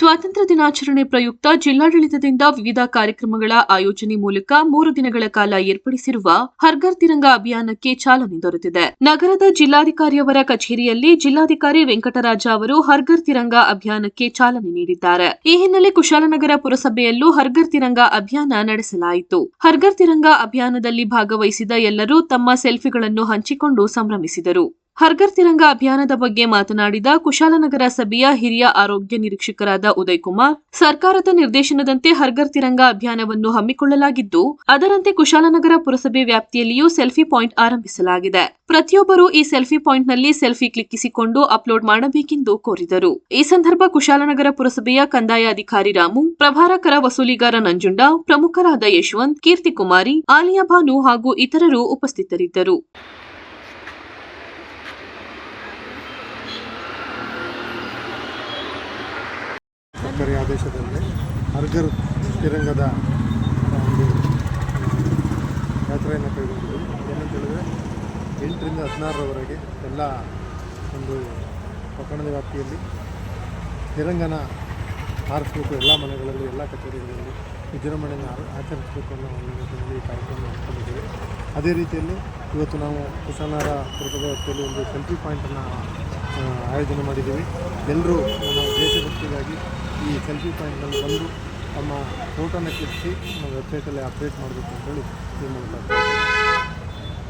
ಸ್ವಾತಂತ್ರ್ಯ ದಿನಾಚರಣೆ ಪ್ರಯುಕ್ತ ಜಿಲ್ಲಾಡಳಿತದಿಂದ ವಿವಿಧ ಕಾರ್ಯಕ್ರಮಗಳ ಆಯೋಜನೆ ಮೂಲಕ ಮೂರು ದಿನಗಳ ಕಾಲ ಏರ್ಪಡಿಸಿರುವ ಹರ್ಘರ್ ತಿರಂಗ ಅಭಿಯಾನಕ್ಕೆ ಚಾಲನೆ ದೊರೆತಿದೆ. ನಗರದ ಜಿಲ್ಲಾಧಿಕಾರಿಯವರ ಕಚೇರಿಯಲ್ಲಿ ಜಿಲ್ಲಾಧಿಕಾರಿ ವೆಂಕಟರಾಜ ಅವರು ಹರ್ಘರ್ ತಿರಂಗ ಅಭಿಯಾನಕ್ಕೆ ಚಾಲನೆ ನೀಡಿದ್ದಾರೆ. ಈ ಹಿನ್ನೆಲೆ ಕುಶಾಲನಗರ ಪುರಸಭೆಯಲ್ಲೂ ಹರ್ಘರ್ ತಿರಂಗ ಅಭಿಯಾನ ನಡೆಸಲಾಯಿತು. ಹರ್ಘರ್ ತಿರಂಗ ಅಭಿಯಾನದಲ್ಲಿ ಭಾಗವಹಿಸಿದ ಎಲ್ಲರೂ ತಮ್ಮ ಸೆಲ್ಫಿಗಳನ್ನು ಹಂಚಿಕೊಂಡು ಸಂಭ್ರಮಿಸಿದರು. ಹರ್ಘರ್ ತಿರಂಗ ಅಭಿಯಾನದ ಬಗ್ಗೆ ಮಾತನಾಡಿದ ಕುಶಾಲನಗರ ಸಭೆಯ ಹಿರಿಯ ಆರೋಗ್ಯ ನಿರೀಕ್ಷಕರಾದ ಉದಯ್ ಕುಮಾರ್, ಸರ್ಕಾರದ ನಿರ್ದೇಶನದಂತೆ ಹರ್ಗರ್ ತಿರಂಗ ಅಭಿಯಾನವನ್ನು ಹಮ್ಮಿಕೊಳ್ಳಲಾಗಿದ್ದು, ಅದರಂತೆ ಕುಶಾಲನಗರ ಪುರಸಭೆ ವ್ಯಾಪ್ತಿಯಲ್ಲಿಯೂ ಸೆಲ್ಫಿ ಪಾಯಿಂಟ್ ಆರಂಭಿಸಲಾಗಿದೆ. ಪ್ರತಿಯೊಬ್ಬರೂ ಈ ಸೆಲ್ಫಿ ಪಾಯಿಂಟ್ನಲ್ಲಿ ಸೆಲ್ಫಿ ಕ್ಲಿಕ್ಕಿಸಿಕೊಂಡು ಅಪ್ಲೋಡ್ ಮಾಡಬೇಕೆಂದು ಕೋರಿದರು. ಈ ಸಂದರ್ಭ ಕುಶಾಲನಗರ ಪುರಸಭೆಯ ಕಂದಾಯ ಅಧಿಕಾರಿ ರಾಮು ಪ್ರಭಾರ ಕರ ವಸೂಲಿಗಾರ ನಂಜುಂಡ, ಪ್ರಮುಖರಾದ ಯಶವಂತ್, ಕೀರ್ತಿಕುಮಾರಿ, ಆಲಿಯಾ ಭಾನು ಹಾಗೂ ಇತರರು ಉಪಸ್ಥಿತರಿದ್ದರು. ಸರ್ಕಾರಿ ಆದೇಶದಲ್ಲಿ ಹರ್ಗರ್ ತಿರಂಗದ ಒಂದು ಯಾತ್ರೆಯನ್ನು ಕೈಗೊಂಡಿದ್ದೀವಿ ಏನಂತ ಹೇಳಿದ್ರೆ, ಎಂಟರಿಂದ ಹದಿನಾರರವರೆಗೆ ಎಲ್ಲ ಒಂದು ಪಟ್ಟಣದ ವ್ಯಾಪ್ತಿಯಲ್ಲಿ ತಿರಂಗನ ಆರಿಸಬೇಕು, ಎಲ್ಲ ಮನೆಗಳಲ್ಲಿ, ಎಲ್ಲ ಕಚೇರಿಗಳಲ್ಲಿ ವಿಜೃಂಭಣೆಯನ್ನು ಆಚರಿಸಬೇಕು ಅನ್ನೋ ಒಂದು ನಿಟ್ಟಿನಲ್ಲಿ ಈ ಕಾರ್ಯಕ್ರಮ ಹಮ್ಮಿಕೊಂಡಿದ್ದೇವೆ. ಅದೇ ರೀತಿಯಲ್ಲಿ ಇವತ್ತು ನಾವು ಕುಶಾಲನಗರ ಪುರಸಭೆ ವ್ಯಾಪ್ತಿಯಲ್ಲಿ ಒಂದು ಸೆಲ್ಫಿ ಪಾಯಿಂಟನ್ನು ಆಯೋಜನೆ ಮಾಡಿದ್ದೀವಿ. ಎಲ್ಲರೂ ನಮ್ಮ ದೇಶಭಕ್ತಿಗಾಗಿ ಈ ಸೆಲ್ಫಿ ಪಾಯಿಂಟ್ನಲ್ಲಿ ಬಂದು ತಮ್ಮ ಫೋಟೋನ ಕ್ಲಿಕ್ಕಿಸಿ ನಮ್ಮ ವೆಬ್ಸೈಟಲ್ಲಿ ಅಪ್ಡೇಟ್ ಮಾಡಬೇಕು ಅಂತೇಳಿ ಈ ಮೂಲಕ.